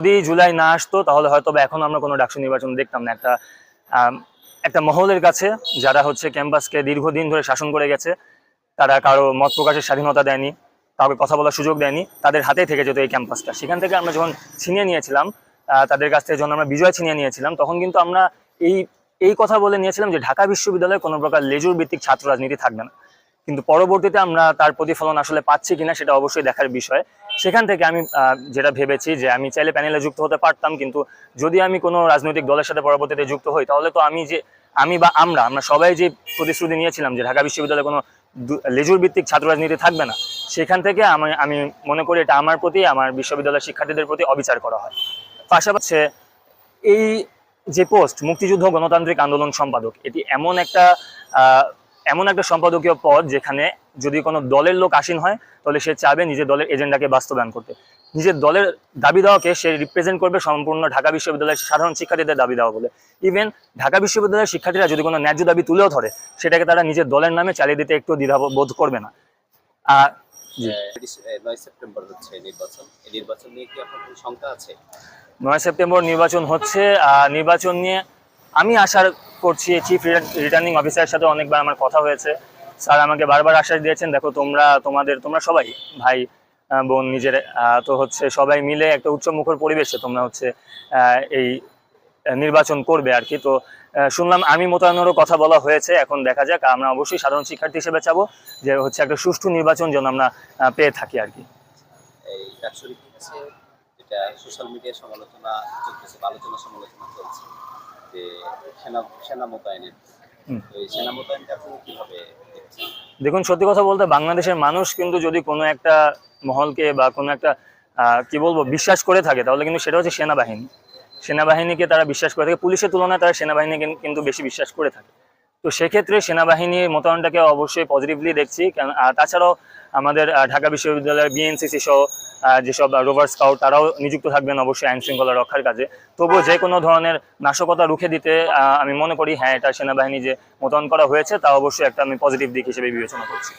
যদি জুলাই না আসতো, তাহলে হয়তো এখন আমরা কোনো ডাকসু নির্বাচন দেখতাম না। একটা একটা মহলের কাছে, যারা হচ্ছে ক্যাম্পাসকে দীর্ঘদিন ধরে শাসন করে গেছে, তারা কারও মত প্রকাশের স্বাধীনতা দেয়নি, কাউকে কথা বলার সুযোগ দেয়নি, তাদের হাতেই থেকে যেত এই ক্যাম্পাসটা। সেখান থেকে আমরা যখন ছিনিয়ে নিয়েছিলাম তাদের কাছ থেকে যখন আমরা বিজয় ছিনিয়ে নিয়েছিলাম, তখন কিন্তু আমরা এই এই কথা বলে নিয়েছিলাম যে ঢাকা বিশ্ববিদ্যালয়ে কোনো প্রকার লেজুর ভিত্তিক ছাত্র রাজনীতি থাকবে না। কিন্তু পরবর্তীতে আমরা তার প্রতিফলন আসলে পাচ্ছি কিনা সেটা অবশ্যই দেখার বিষয়। সেখান থেকে আমি যেটা ভেবেছি যে আমি চাইলে প্যানেলে যুক্ত হতে পারতাম, কিন্তু যদি আমি কোনো রাজনৈতিক দলের সাথে পরবর্তীতে যুক্ত হই, তাহলে তো আমি যে, আমি বা আমরা আমরা সবাই যে প্রতিশ্রুতি নিয়েছিলাম যে ঢাকা বিশ্ববিদ্যালয়ে কোনো লেজুর ভিত্তিক ছাত্র রাজনীতি থাকবে না, সেখান থেকে আমি আমি মনে করি এটা আমার প্রতি, আমার বিশ্ববিদ্যালয়ের শিক্ষার্থীদের প্রতি অবিচার করা হয়। পাশাপাশি এই যে পোস্ট মুক্তিযুদ্ধ গণতান্ত্রিক আন্দোলন সম্পাদক, এটি এমন একটা এমন একটা সম্পাদকীয় পদ যেখানে যদি কোনো দলের লোক আসীন হয় তাহলে সে চাবে নিজের দলের এজেন্ডাকে বাস্তবায়ন করতে। নিজের দলের দাবি দেওয়াকে সে রিপ্রেজেন্ট করবে সম্পূর্ণ ঢাকা বিশ্ববিদ্যালয়ের সাধারণ শিক্ষার্থীদের দাবি দেওয়া বলে। ইভেন ঢাকা বিশ্ববিদ্যালয়ের শিক্ষার্থীরা যদি কোনো ন্যায্য দাবি তুলেও ধরে সেটাকে তারা নিজের দলের নামে চালিয়ে দিতে একটু দ্বিধাবোধ করবে না। আর নয় সেপ্টেম্বর নির্বাচন। হচ্ছে নির্বাচন নিয়ে আমি আশা করছি চিফ রিটার্নিং অফিসারের সাথে অনেকবার আমার কথা হয়েছে। স্যার আমাকে বারবার আশ্বাস দিয়েছেন, দেখো, তোমরা, তোমাদের, তোমরা সবাই, ভাই বোন, নিজের তো হচ্ছে সবাই মিলে একটা উচ্চমুখর পরিবেশে তোমরা হচ্ছে এই নির্বাচন করবে আর কি। তো শুনলাম আমি মোতায়েনেরও কথা বলা হয়েছে। এখন দেখা যাক, আমরা অবশ্যই সাধারণ শিক্ষার্থী হিসেবে চাবো যে হচ্ছে একটা সুষ্ঠু নির্বাচন যেন আমরা পেয়ে থাকি আর কি। সোশ্যাল সমালোচনা আলোচনা সমালোচনা চলছে যে সেনা সেনা মোতায়েনের দেখুন সত্যি কথা বলতে বাংলাদেশের মানুষ কিন্তু যদি কোনো একটা মহলকে বা কোনো একটা কি বলব বিশ্বাস করে থাকে তাহলে কিন্তু সেটা হচ্ছে সেনাবাহিনী। সেনাবাহিনীকে তারা বিশ্বাস করে থাকে পুলিশের তুলনায় তারা সেনাবাহিনীকে কিন্তু বেশি বিশ্বাস করে থাকে। তো সেক্ষেত্রে সেনাবাহিনীর মোতায়েনটাকে অবশ্যই পজিটিভলি দেখছি কারণ আর তাছাড়াও আমাদের ঢাকা বিশ্ববিদ্যালয়ের বিএনসিসি সহ যেসব রোভার স্কাউট, তারাও নিযুক্ত থাকবেন অবশ্যই আইন শৃঙ্খলা রক্ষার কাজে। তবুও যে কোনো ধরনের নাশকতা রুখে দিতে আমি মনে করি হ্যাঁ এটা সেনাবাহিনী যে মোতায়েন করা হয়েছে, তা অবশ্যই একটা আমি পজিটিভ দিক হিসেবে বিবেচনা করছি।